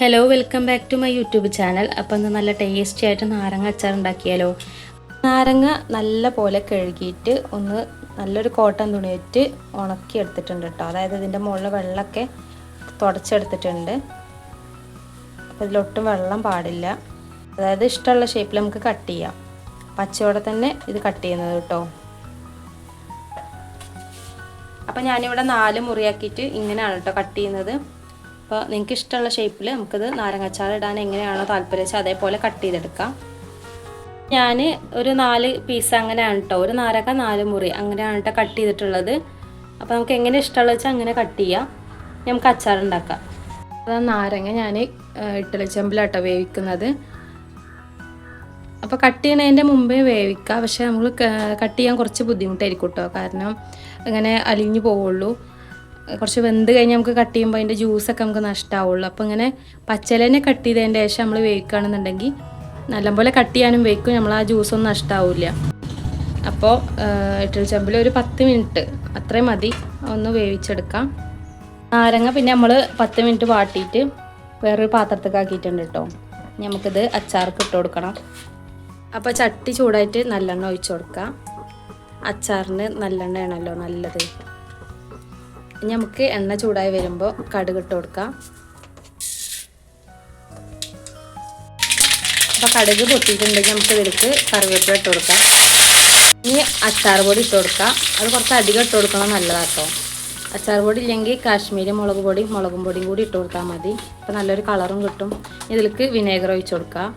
Hello welcome back to my YouTube channel അപ്പം ഇന്ന് നല്ല ടേസ്റ്റി ആയിട്ട് നാരങ്ങ അച്ചാർ ഉണ്ടാക്കിയാലോ? നാരങ്ങ നല്ല പോലെ കഴുകിയിട്ട് ഒന്ന് നല്ലൊരു കോട്ടൺ തുണിയിട്ട് ഉണക്കി എടുത്തിട്ടുണ്ട് കേട്ടോ അതായത് ഇതിന്റെ മുകളിൽ വെള്ളമൊക്കെ തുടച്ചെടുത്തിട്ടുണ്ട്. അപ്പോൾ ഇതിലൊട്ടും വെള്ളം പാടില്ല. അതായത് ഇഷ്ടമുള്ള ഷേപ്പിൽ നമുക്ക് കട്ട് ചെയ്യാം. പച്ചയോടെ തന്നെ ഇത് കട്ട് ചെയ്യുന്നത് കേട്ടോ അപ്പോൾ ഞാനിവിടെ നാല് മുറിയാക്കിയിട്ട് ഇങ്ങനെയാണ് കേട്ടോ കട്ട് ചെയ്യുന്നത്. അപ്പോൾ നിങ്ങൾക്ക് ഇഷ്ടമുള്ള ഷേപ്പിൽ നമുക്കിത് നാരങ്ങച്ചാർ ഇടാൻ എങ്ങനെയാണോ താല്പര്യം വെച്ചാൽ അതേപോലെ കട്ട് ചെയ്തെടുക്കാം. ഞാൻ ഒരു നാല് പീസ് അങ്ങനെയാണ് കേട്ടോ ഒരു നാരക നാല് മുറി അങ്ങനെയാണ് കേട്ടോ കട്ട് ചെയ്തിട്ടുള്ളത്. അപ്പോൾ നമുക്ക് എങ്ങനെ ഇഷ്ടമുള്ള വെച്ചാൽ അങ്ങനെ കട്ട് ചെയ്യാം. നമുക്ക് അച്ചാർ ഉണ്ടാക്കാം അതാ നാരങ്ങ ഞാൻ ഇട്ടല ചെമ്പിലാട്ടോ വേവിക്കുന്നത്. അപ്പോൾ കട്ട് ചെയ്യണതിന്റെ മുമ്പേ വേവിക്കുക പക്ഷേ നമ്മൾ കട്ട് ചെയ്യാൻ കുറച്ച് ബുദ്ധിമുട്ടായിരിക്കും കേട്ടോ കാരണം അങ്ങനെ അലിഞ്ഞു പോവുള്ളൂ. കുറച്ച് വെന്ത് കഴിഞ്ഞ് നമുക്ക് കട്ട് ചെയ്യുമ്പോൾ അതിന്റെ ജ്യൂസൊക്കെ നമുക്ക് നഷ്ടമാവുള്ളൂ അപ്പോൾ ഇങ്ങനെ പച്ചലേനെ കട്ട് ചെയ്തതിന്റെ ശേഷം നമ്മൾ വേവിക്കുകയാണെന്നുണ്ടെങ്കിൽ നല്ലപോലെ കട്ട് ചെയ്യാനും വേവിക്കും നമ്മൾ ആ ജ്യൂസൊന്നും നഷ്ടമാവില്ല അപ്പോൾ ഇട്ടൽ ചെമ്പിൽ ഒരു പത്ത് മിനിറ്റ് അത്രയും മതി. ഒന്ന് വേവിച്ചെടുക്കാം. നാരങ്ങ പിന്നെ നമ്മൾ പത്ത് മിനിറ്റ് വാട്ടിയിട്ട് വേറൊരു പാത്രത്തേക്ക് ആക്കിയിട്ടുണ്ട് കേട്ടോ നമുക്കിത് അച്ചാർക്ക് ഇട്ട് കൊടുക്കണം. അപ്പോൾ ചട്ടി ചൂടായിട്ട് നല്ലെണ്ണ ഒഴിച്ചു കൊടുക്കാം. അച്ചാറിന് നല്ലെണ്ണയാണല്ലോ നല്ലത്. ഇനി നമുക്ക് എണ്ണ ചൂടായി വരുമ്പോൾ കടുക് ഇട്ട് കൊടുക്കാം. അപ്പോൾ കടുക് പൊട്ടിയിട്ടുണ്ടെങ്കിൽ നമുക്ക് ഇതിലേക്ക് കറിവേപ്പില ഇട്ട് കൊടുക്കാം. ഇനി അച്ചാർ പൊടി ഇട്ട് കൊടുക്കാം. അത് കുറച്ച് അധികം ഇട്ട് കൊടുക്കണം നല്ലതാട്ടോ. അച്ചാർ പൊടി ഇല്ലെങ്കിൽ കാശ്മീരി മുളക് പൊടി മുളകും പൊടിയും കൂടി ഇട്ട് കൊടുത്താൽ മതി. അപ്പോൾ നല്ലൊരു കളറും കിട്ടും. ഇതിലേക്ക് വിനേഗർ ഒഴിച്ച് കൊടുക്കാം.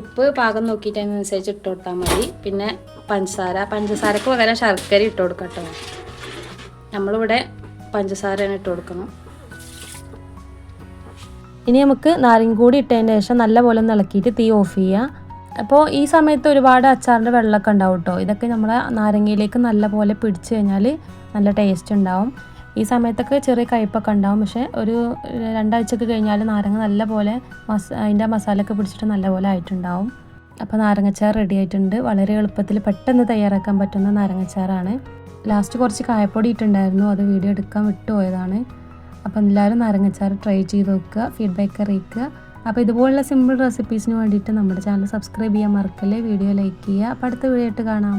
ഉപ്പ് പാകം നോക്കിയിട്ട് അതിനനുസരിച്ച് ഇട്ട് കൊടുത്താൽ മതി. പിന്നെ പഞ്ചസാര. പഞ്ചസാരക്ക് പകരം ശർക്കര ഇട്ട് കൊടുക്കട്ടോ കേട്ടോ. നമ്മളിവിടെ പഞ്ചസാരയാണ് ഇട്ട് കൊടുക്കണം ഇനി നമുക്ക് നാരങ്ങ കൂടി ഇട്ടതിന് ശേഷം നല്ലപോലെ ഒന്ന് ഇളക്കിയിട്ട് തീ ഓഫ് ചെയ്യുക അപ്പോൾ ഈ സമയത്ത് ഒരുപാട് അച്ചാറിന്റെ വെള്ളമൊക്കെ ഉണ്ടാവും കേട്ടോ. ഇതൊക്കെ നമ്മളെ നാരങ്ങയിലേക്ക് നല്ലപോലെ പിടിച്ചു കഴിഞ്ഞാൽ നല്ല ടേസ്റ്റ് ഉണ്ടാവും. ഈ സമയത്തൊക്കെ ചെറിയ കയ്പ്പൊക്കെ ഉണ്ടാവും. പക്ഷേ ഒരു രണ്ടാഴ്ചയൊക്കെ കഴിഞ്ഞാൽ നാരങ്ങ നല്ല പോലെ മസ അതിന്റെ മസാലയൊക്കെ പിടിച്ചിട്ട് നല്ലപോലെ ആയിട്ടുണ്ടാവും. അപ്പോൾ നാരങ്ങച്ചാർ റെഡി ആയിട്ടുണ്ട്. വളരെ എളുപ്പത്തിൽ പെട്ടെന്ന് തയ്യാറാക്കാൻ പറ്റുന്ന നാരങ്ങച്ചാറാണ്. ലാസ്റ്റ് കുറച്ച് കായപ്പൊടി ഇട്ടുണ്ടായിരുന്നു അത് വീഡിയോ എടുക്കാൻ വിട്ടുപോയതാണ്. അപ്പോൾ എല്ലാവരും നാരങ്ങച്ചാർ ട്രൈ ചെയ്ത് നോക്കുക ഫീഡ്ബാക്ക് അറിയിക്കുക. അപ്പോൾ ഇതുപോലുള്ള സിമ്പിൾ റെസിപ്പീസിന് വേണ്ടിയിട്ട് നമ്മുടെ ചാനൽ സബ്സ്ക്രൈബ് ചെയ്യാൻ മറക്കല്ലേ? വീഡിയോ ലൈക്ക് ചെയ്യുക. അപ്പോൾ അടുത്ത വീഡിയോ ആയിട്ട് കാണാം.